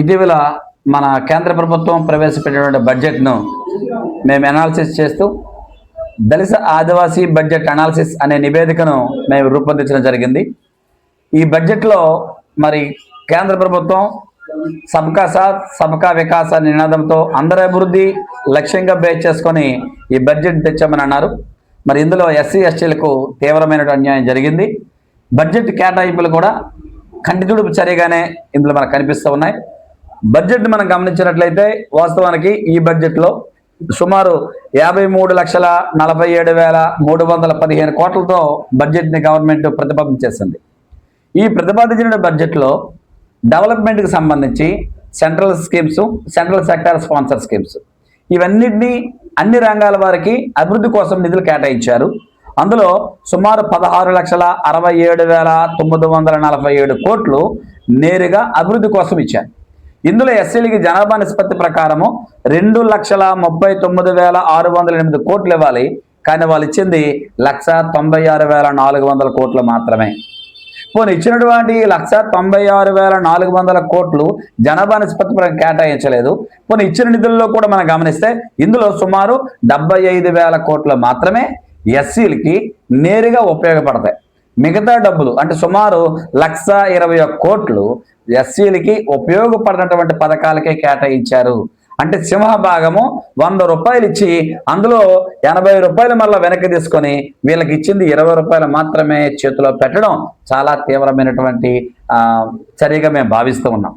ఇటీవల మన కేంద్ర ప్రభుత్వం ప్రవేశపెట్టినటువంటి బడ్జెట్ను మేము అనాలిసిస్ చేస్తూ దళిత ఆదివాసీ బడ్జెట్ అనాలిసిస్ అనే నివేదికను మేము రూపొందించడం జరిగింది. ఈ బడ్జెట్లో మరి కేంద్ర ప్రభుత్వం సబ్కా సాత్ సబ్కా వికాస్ అనే నినాదంతో అందరి అభివృద్ధి లక్ష్యంగా బేస్ చేసుకొని ఈ బడ్జెట్ తెచ్చామని అన్నారు. మరి ఇందులో ఎస్సీ ఎస్టీలకు తీవ్రమైన అన్యాయం జరిగింది. బడ్జెట్ కేటాయింపులు కూడా కంటితుడుపు చర్యగానే ఇందులో మనకు కనిపిస్తూ ఉన్నాయి. బడ్జెట్ మనం గమనించినట్లయితే వాస్తవానికి ఈ బడ్జెట్లో సుమారు యాభై మూడు లక్షల నలభై ఏడు వేల మూడు వందల పదిహేను కోట్లతో బడ్జెట్ని గవర్నమెంట్ ప్రతిపాదన చేసింది. ఈ ప్రతిపాదించిన బడ్జెట్లో డెవలప్మెంట్కి సంబంధించి central schemes central sector sponsor schemes. ఇవన్నిటినీ అన్ని రంగాల వారికి అభివృద్ధి కోసం నిధులు కేటాయించారు. అందులో సుమారు పదహారు లక్షల అరవై ఏడు వేల తొమ్మిది వందల నలభై ఏడు కోట్లు నేరుగా అభివృద్ధి కోసం ఇచ్చారు. ఇందులో ఎస్సీలకి జనాభా నిష్పత్తి ప్రకారము రెండు లక్షల ముప్పై తొమ్మిది వేల ఆరు వందల ఎనిమిది కోట్లు ఇవ్వాలి. కానీ వాళ్ళు ఇచ్చింది లక్ష తొంభై ఆరు వేల నాలుగు వందల కోట్లు మాత్రమే. పోనీ ఇచ్చినటువంటి లక్ష తొంభై ఆరు వేల నాలుగు వందల కోట్లు జనాభా నిష్పత్తి ప్రకారం కేటాయించలేదు. పోనీ ఇచ్చిన నిధుల్లో కూడా మనం గమనిస్తే ఇందులో సుమారు డెబ్బై ఐదు వేల కోట్లు మాత్రమే ఎస్సీలకి నేరుగా ఉపయోగపడతాయి. మిగతా డబ్బులు అంటే సుమారు లక్ష ఇరవై ఒక్క కోట్లు ఎస్సీలకి ఉపయోగపడినటువంటి పథకాలకే కేటాయించారు. అంటే సింహ భాగము వంద రూపాయలు ఇచ్చి అందులో ఎనభై రూపాయలు మళ్ళీ వెనక్కి తీసుకొని వీళ్ళకి ఇచ్చింది ఇరవై రూపాయలు మాత్రమే చేతిలో పెట్టడం చాలా తీవ్రమైనటువంటి చర్యగా మేము భావిస్తూ ఉన్నాం.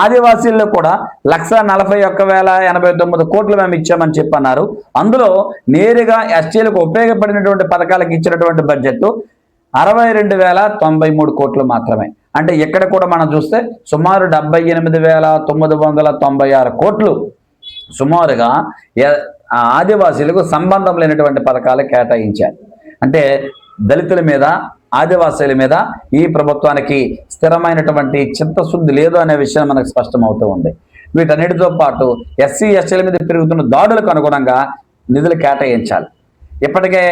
ఆదివాసీల్లో కూడా లక్ష నలభై ఒక్క వేల ఎనభై తొమ్మిది కోట్లు మేము ఇచ్చామని చెప్పన్నారు. అందులో నేరుగా ఎస్టీలకు ఉపయోగపడినటువంటి పథకాలకు ఇచ్చినటువంటి బడ్జెట్ అరవై రెండు వేల తొంభై మూడు కోట్లు మాత్రమే. అంటే ఇక్కడ కూడా మనం చూస్తే సుమారు డెబ్బై ఎనిమిది వేల తొమ్మిది వందల తొంభై ఆరు కోట్లు. సుమారుగా ఆదివాసీలకు సంబంధం లేనటువంటి పథకాలు కేటాయించారు. అంటే దళితుల మీద ఆదివాసీల మీద ఈ ప్రభుత్వానికి స్థిరమైనటువంటి చిత్తశుద్ధి లేదు అనే విషయం మనకు స్పష్టమవుతూ ఉంది. వీటన్నిటితో పాటు ఎస్సీ ఎస్టీల మీద పెరుగుతున్న దాడులకు అనుగుణంగా నిధులు కేటాయించాలి. ఇప్పటికే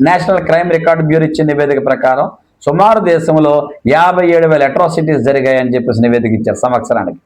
నేషనల్ క్రైమ్ రికార్డ్ బ్యూరో ఇచ్చిన నివేదిక ప్రకారం సుమారు దేశంలో యాభై ఏడు వేల అట్రాసిటీస్ జరిగాయని చెప్పేసి నివేదిక ఇచ్చారు సంవత్సరానికి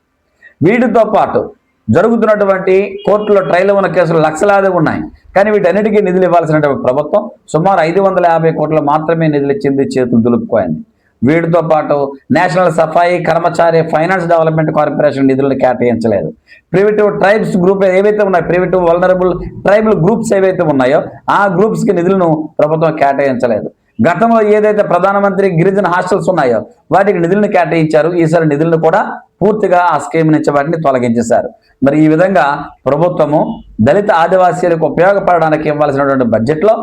వీటితో పాటు జరుగుతున్నటువంటి కోర్టులో ట్రయల్ ఉన్న కేసులు లక్షలాది ఉన్నాయి. కానీ వీటన్నిటికీ నిధులు ఇవ్వాల్సినటువంటి ప్రభుత్వం సుమారు ఐదు వందల యాభై కోట్లు మాత్రమే నిధులు ఇచ్చింది చేతులు దులుపుకోయింది వీటితో పాటు national Safai Karmachari finance development corporation నిధులను కేటాయించలేదు. ప్రివేటివ్ ట్రైబ్స్ గ్రూప్ ఏవైతే ఉన్నాయో ప్రివేటివ్ వల్నరబుల్ ట్రైబల్ గ్రూప్స్ ఏవైతే ఉన్నాయో ఆ గ్రూప్స్కి నిధులను ప్రభుత్వం కేటాయించలేదు. గతంలో ఏదైతే ప్రధానమంత్రి గిరిజన హాస్టల్స్ ఉన్నాయో వాటికి నిధులను కేటాయించారు. ఈసారి నిధులను కూడా పూర్తిగా ఆ స్కీమ్ నుంచి వాటిని తొలగించేశారు. మరి ఈ విధంగా ప్రభుత్వము దళిత ఆదివాసీలకు ఉపయోగపడడానికి ఇవ్వాల్సినటువంటి బడ్జెట్లో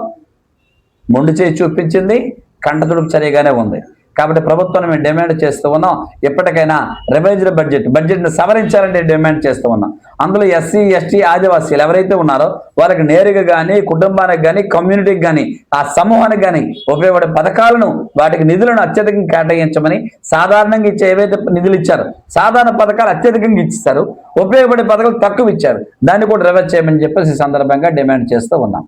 మొండి చేయి చూపించింది కంటతుడుపు చర్యగానే ఉంది. కాబట్టి ప్రభుత్వాన్ని మేము డిమాండ్ చేస్తూ ఉన్నాం. ఎప్పటికైనా రివైజ్డ్ బడ్జెట్ బడ్జెట్ని సవరించాలని డిమాండ్ చేస్తూ ఉన్నాం. అందులో ఎస్సీ ఎస్టీ ఆదివాసీలు ఎవరైతే ఉన్నారో వాళ్ళకి నేరుగా కానీ కుటుంబానికి కానీ కమ్యూనిటీకి కానీ ఆ సమూహానికి కానీ ఉపయోగపడే పథకాలను వాటికి నిధులను అత్యధికంగా కేటాయించమని సాధారణంగా ఇచ్చే ఏవైతే నిధులు ఇచ్చారు సాధారణ పథకాలు అత్యధికంగా ఇచ్చారు ఉపయోగపడే పథకాలు తక్కువ ఇచ్చారు. దాన్ని కూడా రివైజ్ చేయమని చెప్పేసి సందర్భంగా డిమాండ్ చేస్తూ ఉన్నాం.